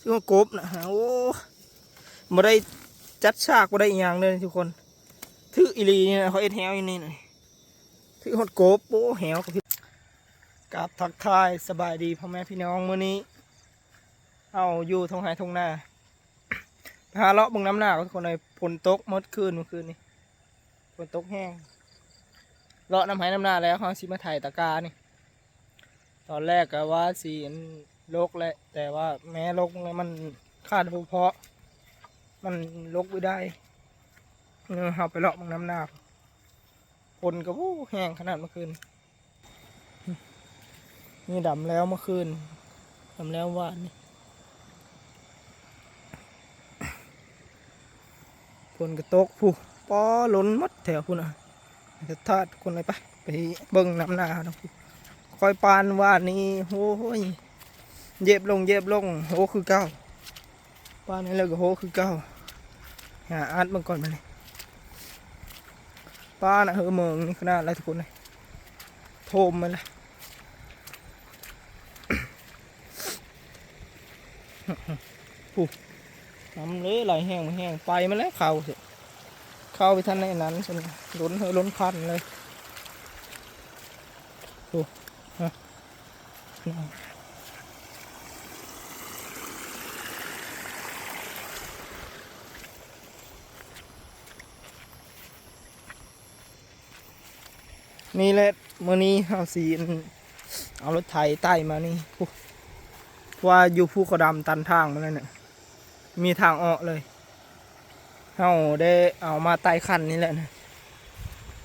ชื่อว่ากบนะฮะโอ้มาได้จัดฉากมาได้อย่างเลยทุกคนถืออีลีเนี่ยเขาเอ็ดแฮวอยู่นี่หน่อยถือหดกบโอ้แฮวกับกับทักทายสบายดีพ่อแม่พี่น้องมื้อนี้ เอาอยู่ทงไห้ทงหน้าไปหาเลาะบึงน้ำหน้าทุกคนเลยฝนตกมื่อคืนเมื่อคืนนี้ฝนตกแห้งเลาะน้ำไห้น้ำหน้าแล้วเขาสิมาถ่ายตะกร้านี่ ตอนแรกก็ว่าสี ลกแหละ แต่ว่าแม้ลกแล้วมันขาดเพาะ มันลกไม่ได้เออเอาไปเลาะมังน้ำหนาฝนก็วู้แห้งขนาดเมื่อคืน นี่ดำแล้วเมื่อคืนดำแล้ววานนี่ฝนก็ตกผู้ปอล้นมัดแถวพุ่นอะจะทาดคนเลยไปไปเบิ่งน้ำหนาคอยปานว่านี่โอ้ย เย็บลงเย็บลงโหคือเก้าป้านี่เลยก็โหคือเก้าหาอัดมันก่อนมาเลยป้าน่ะเฮอเมืองนี่ขนาดอะไรทุกคนเลยโทมมันเลยปุ๊บน้ำเลยไหลแห้งมาแห้งไปมาแล้วเข่าเข้าไปท่านในนั้นฉันล้นเฮอล้นพันเลย นี่แหละมื่อนี้เอาสีเอารถไถใต้มานี่ว่าอยู่ภูเขาดำตันทางมาแล้วเนี่ยมีทางออกเลยเอาได้เอามาใต้คันนี่แหละนะ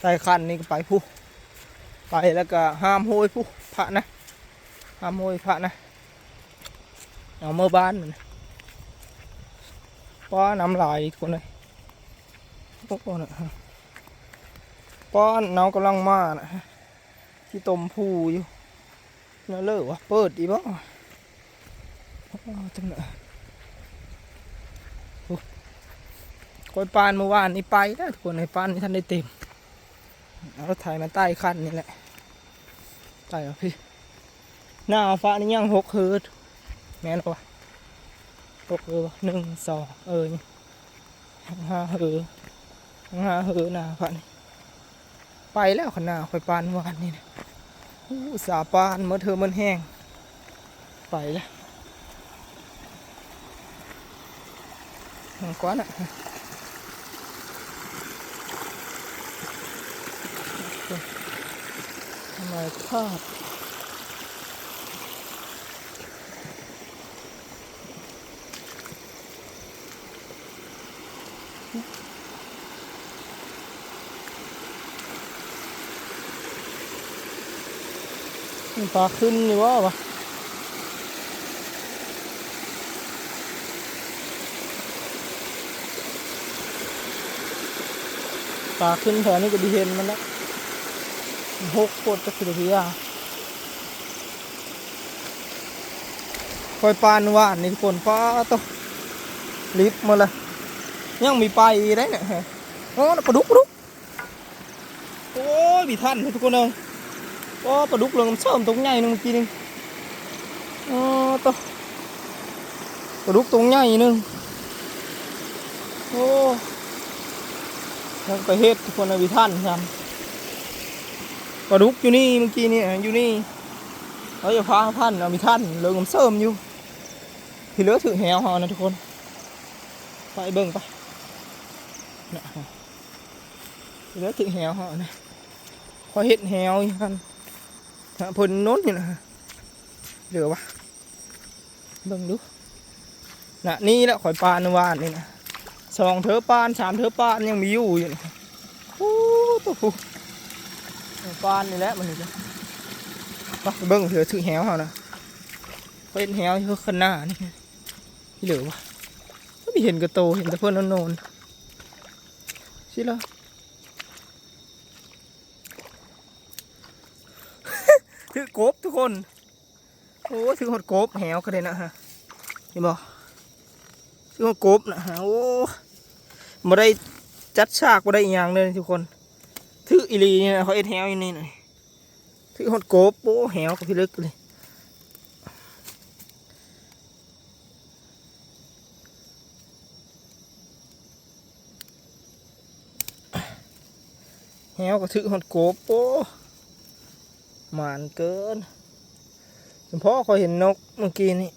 ใต้คันนี่ก็ไปผู้ไปแล้วก็ห้ามโหยผู้พระนะห้ามโหยพระนะเอาเมื่อบ้านนะป้าน้ำลายคนเลยโอ้โหนะ ป้อนน้องกำลังมานะที่ต้มผู้อยู่นื้อเลิกวะเปิดดีบ่จังเลยคอยปานเมื่อวานนี่ไปแล้วทุกคนในปานนี่ท่านได้เต็มเอารถไถมาใต้คันนี่แหละใต้เอพี่หน้าฟ้านี่ยังหกเฮิร์ตแม่นปะหกเฮิร์ตหนึ่งสองเออห้าเฮิร์ตห้าเฮิร์ตหน้าฟ้านี่ ไปแล้วขนาดคอยปานวานนี่นะอู้สาปานเมื่อเธอมันแห้ง ไปแล้วหงก้อนอะทำไมพลาด ปลาขึ้นอยู่ว่าวะปลาขึ้นแถวนี้ก็ดีเห็นมันแล้วหกปวดจะคือทีอะคอยปานว่านนี่ทุกคนป้าต้องลิฟมาเลยยังมีไปได้เนี่ยโอ้ปลาดุกปลาดุกโอ้ยมีท่านทุกคนเลย โอ้ปลาดุกเรืองเชื่อมตรงใหญ่นึงเมื่อกี้นึงอ๋อตัวปลาดุกตรงใหญ่นึงโอ้ยังไปเฮ็ดทุกคนเอาวิท่านทำปลาดุกอยู่นี่เมื่อกี้นี่อยู่นี่เขาจะพาพันเอาวิท่านเรืองเชื่อมอยู่ที่เหลือถือแหวเขานะทุกคนไปเบิ่งไปเหลือถือแหวเขานะพอเฮ็ดแหวอีกคันถ้า เพิ่นโน้นอยู่นะเหลือวะเบิ่งดูนะนี่แหละข่อยปานวานนี่นะสองเถอปานสามเถอปานยังมีอยู่อยู่นี่โอ้ตัวผู้ปานนี่แหละมันนี่จ้ะเบิ่งเถือถือแหวเฮานะเป็นแหวอยู่ข้างหน้านี่ที่เหลือวะไม่เห็นกระโตเห็นแต่เพิ่นโนนๆสิล่ะถือ กบทุกคน โอ้ถึงหดกบแหวกันเลยนะฮะเห็นบ่ถึงหดกบนะฮะโอ้มาได้จัดฉากมาได้อีกอย่างเลยทุกคนถืออิลีนี่นะเขาเอ็ดแหวอยู่นี่หน่อยถือหดกบโอ้แหวกับพี่เล็กเลยแหวกับถือหดกบโอ้ มานเกินเฉพาะคอยเห็นนกเมื่อกี้นี่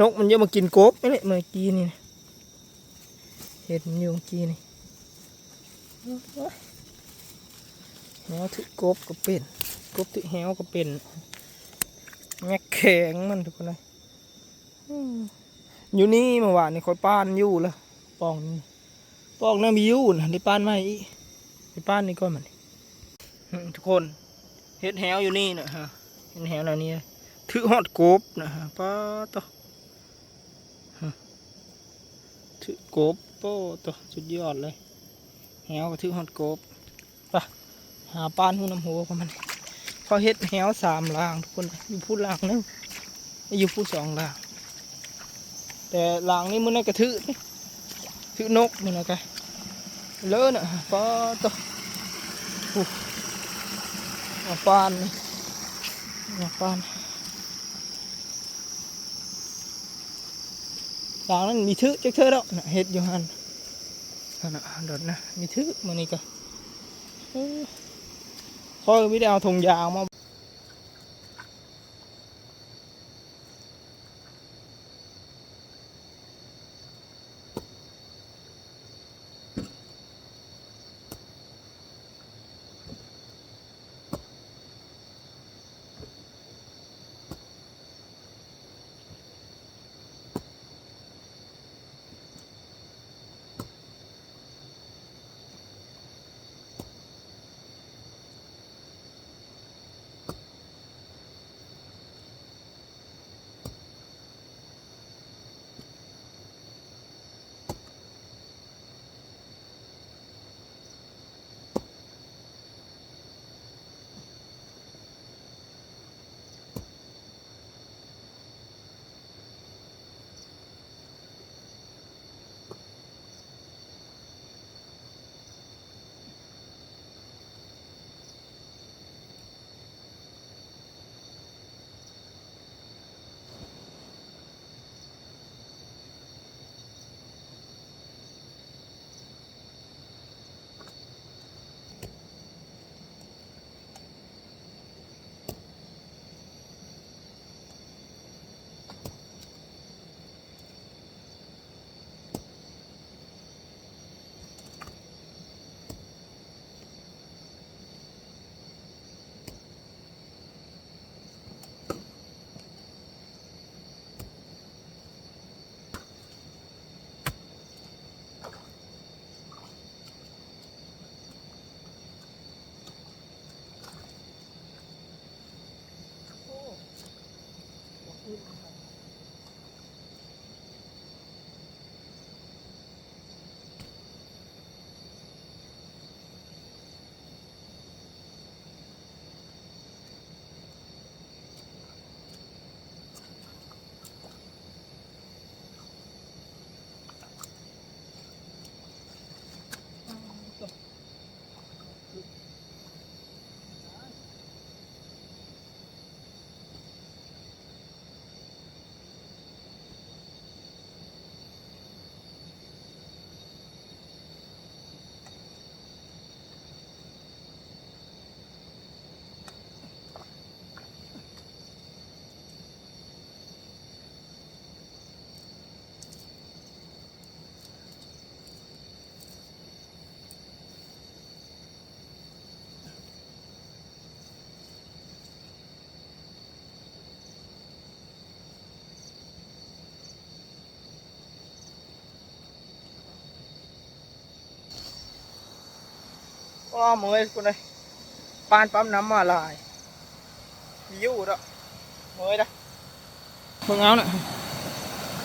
นกมันเยอะมากินกบไม่เลยเมื่อกี้นี่เห็นอยู่เมื่อกี้นี่แหวถือกบก็เป็นกบถือแหวก็เป็นแม่แข็งมันทุกคนเลยอยู่นี่เมื่อวานนี่คอยป้านอยู่ล้วปองนี่ปองน่ามีอยู่นะในป้านไม่อีในป้านนี่ก็มันอืมทุกคนเห็ดแหวอยู่นี่นะฮะเห็ดแหวอะไรนี่ถือฮอดกบนะฮะป้าต่อถือกบโป้ต่อสุดยอดเลยแหวก็ถือฮอดกบไปหาป้านหูน้ำหัวของมันพอเห็ดแหวสามลางทุกคนอยู่พูดลางนึงอยู่พูดสองลางแต่หลังนี้มันน่ากระทือนี่ทือนกมันนะกะ เลอะน่ะปลาตัวปานนี่มาปานหลังนั้นมีทือจักเธอแล้วน่ะเห็ดอยู่หันนั่นน่ะเดดนะมีทือมันนี่กะเอ้ยไม่ได้เอาธงยาวมา งเอาน่ะ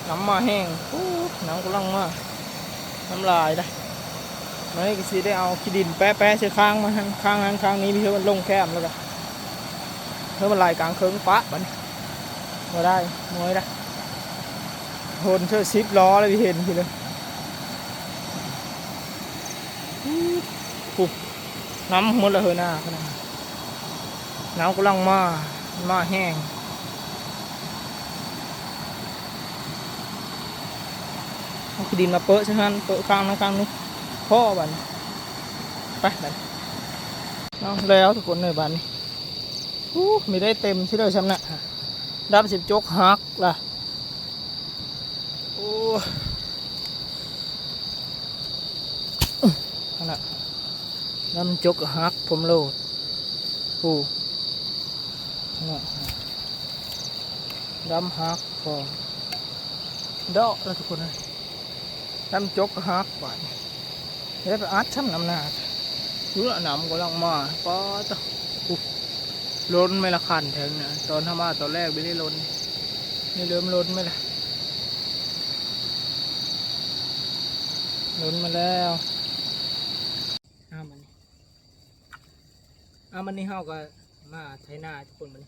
น้ำมาแห้งปุ๊บน้ำกำลังมาน้ำลายได้เมยก็สิได้เอาขี้ดินแปะแปะเชือข้างมาข้างข้างนั้นข้างนี้พี่เพื่อมันลงแคมแล้วก็เพื่อมันลายกลางเคิงปะบันมาได้เมยได้โหนเชือซิปล้อเลยพี่เห็นพี่เลย น้ำหมดลยเฮ้ยหน้าขนาดน้ำกำลังมา มาแห้งเอาขี้ดินมาเปอะใช่ไหมเปอะข้างนั้นข้างนี้พ่อบันไปบัดนี้เอาแล้วทุกคนเลยบันอู้ไม่ได้เต็มใช่เลยช้ำนะดับสิบจกหักล่ะโอ้นั่นแหละ ดับจกหักผมโลดโอ้นั่นแหละดำหักพอดอกแล้วทุกคนเลยดำจกหักบาดนี้ได้ไปอัดช้ำน้ำหนาอยู่ละน้ำกำลังมาป้าตะล้นไม่ละคันแทงนี่ยตอนทำมาตอนแรกไม่ได้ล้นนี่เริ่มล้นไหมล่ะล้นมาแล้วเอามันนี่ เอามันนี่เฮาก็มาไถนาทุกคนมัน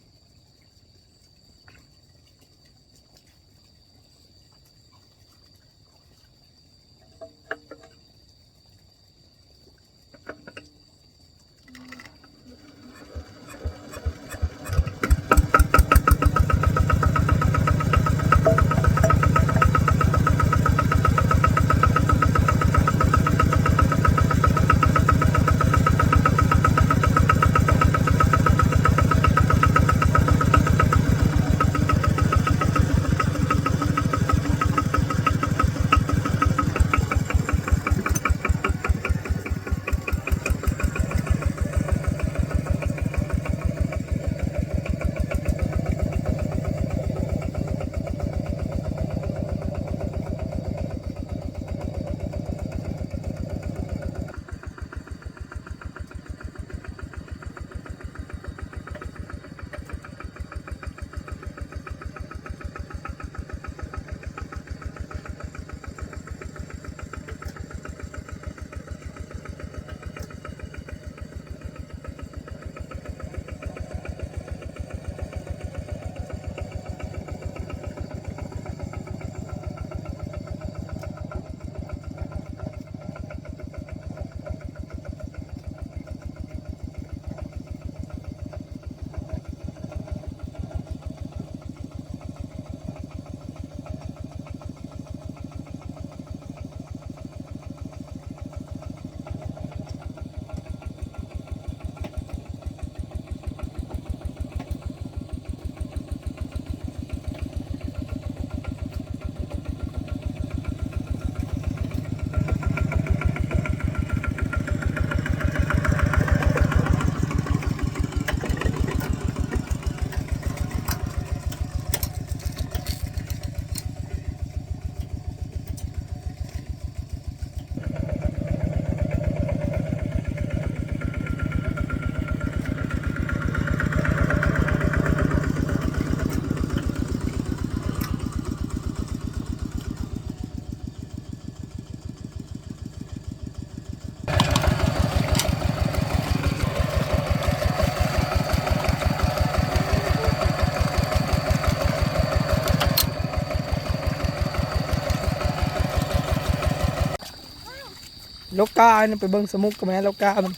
ลกาเนี่ยไปเบิ่งสมุกกับแม่ลกามัน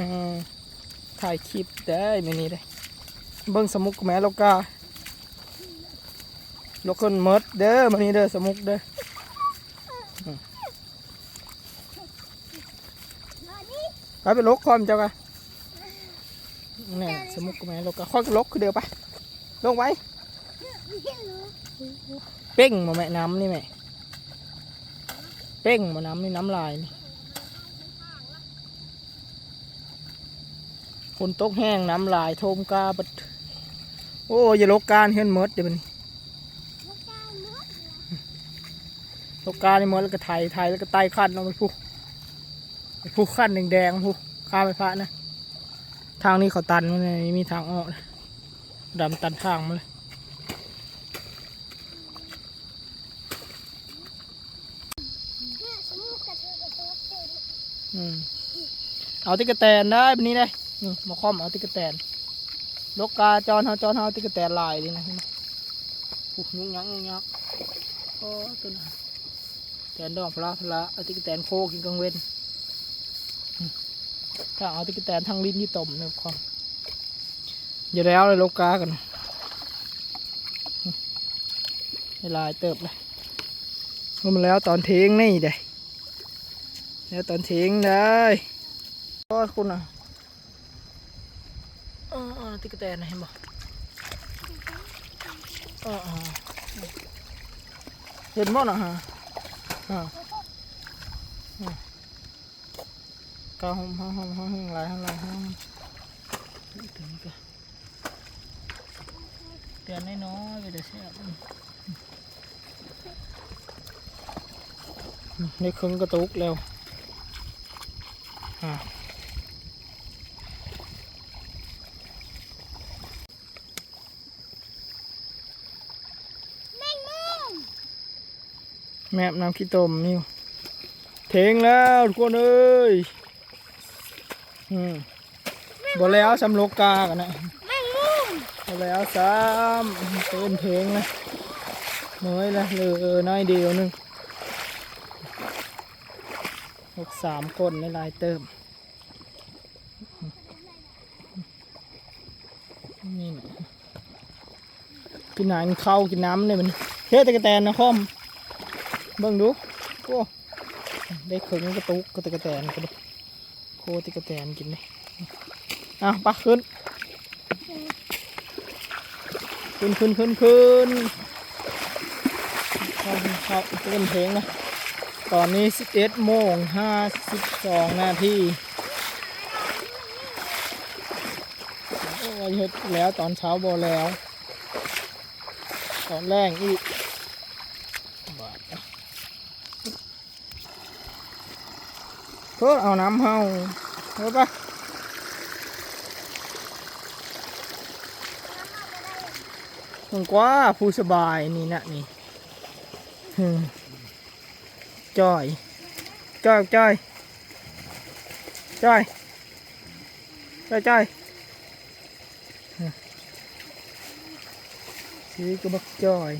อ่าถ่ายคลิปได้ไม่นี่ได้เบิ่งสมุกกับแม่ลกาลกคนหมดเด้อมานี่เด้อสมุกเด้อไปไปลกคอมเจ้ากันนี่สมุกกับแม่ลกาค่อยก็ลกคือเดียวไปลงไว้เป้งมาแม่น้ำนี่แม่ เป้งมาน้ำนี่น้ำลายนี่ฝนตกแห้งน้ำลายโทมกาบดโอ้ยอย่าลกการเห็นหมดเดี๋ยวมันลกการนี่มดแล้วก็ไทยไทยแล้วก็ไตขั้นเอาไปพูไปพูขั้นแดงๆพูข้ามไปพระนะ ทางนี้เขาตันมันม่มีทางออกดำตันทางมาเลย เอาติ๊กแตนได้แบบนี้ได้นี่มาคอมเอาติ๊กแตนลกกาจอนเฮาจอนเฮาติ๊กแตนลายดีนะเห็นไหมปุ๊บยุ่งยักยุ่งยักโอ้ตัวนั้นแตนดอกพลาพลาเอาติ๊กแตนโคกินกลางเว้นอืมถ้าเอาติ๊กแตนทั้งลิ้นที่ต้มเนี่ยคอมอย่าแล้วเลยลกกากันอืมให้ลายเติบเลยว่ามันแล้วตอนเทงนี่เด้ แล้วตอนเทงได้ก็คุณอะอ๋อๆติ๊กแตนนะเห็นบ่อ๋อๆเห็นบ่นะฮะอ่าอ่าก้าวหอมหอมหอมหอมหอมหลายหอมหลายหอมนี่ตัวนี้ก็เตือนน้อยๆไปเดี๋ยวเสียบในครึ่งกระตุกแล้ว อะแมงมุมแม่น้ำขี้ตมมิวเทงแล้วทุกคนเอ้ยอื หลยน้อยเดียวหนึงหกสามคนในลายเติม นี่นะกินหนานข้ากินน้ำเลยมันเฮ้ตะกะแตนนะคอมเบิ่งดูโอ้ได้เขึงกระตุกกระตะกะแตนกระดูโคตะกะแตนกินเลยอะปะขึ้น ขึ้นขึ้นขึ้นขึ้นเข้าเข้าเต้นเพลงนะ ตอนนี้11โมง52 นาทีโอ้ยเฮ็ดแล้วตอนเช้าบอแล้ว ตอนแรกอีกบาดเพื่อเอาน้ำเฮาเฮ้ยปะมันกว่าผู้สบายนี่นะนี่ฮึ จ้อยจ้อยจ้อยจ้อยจ้อยจ้อยซื้อก็บักจ้อย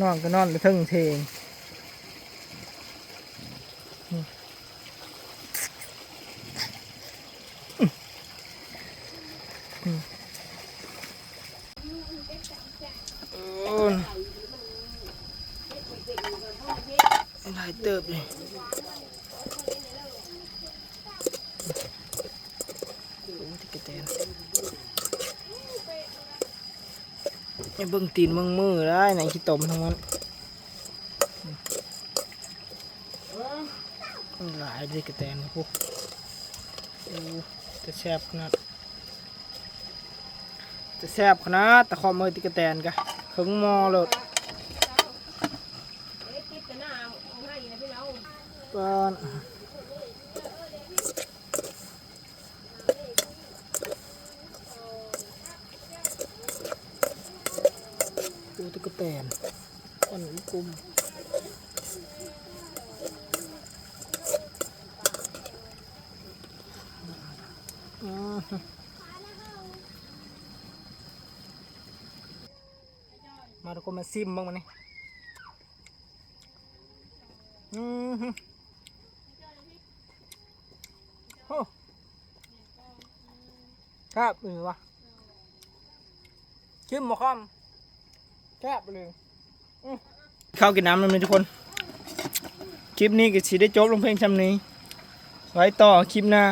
นอนก็นอนไปทึ่งเทงอืมอืม โอ้ยหลายเติบเลยโอ้ยที่กระแตนอย่าเบิ่ง ตีนเบิ่งมือได้ไหนขี้ตมทั้งนั้นหลายที่กระแตนนะพวกโอ้จะแซ่บขนาดจะแซ่บขนาดแต่คอมือติกระแตนกะขึงหมอเลยปานปูติกระแตนก้อนอีกุมอ่าฮะ มาทุกคนมาซิมบ้างมันนี่อืมฮึโอ้ครับเป็นไงวะชิมหมอคอมแคบเลยอือข้าวกินน้ำเลยทุกคน คลิปนี้ก็สิได้จบลงเพียงชำนี้ ไว้ต่อคลิปหน้า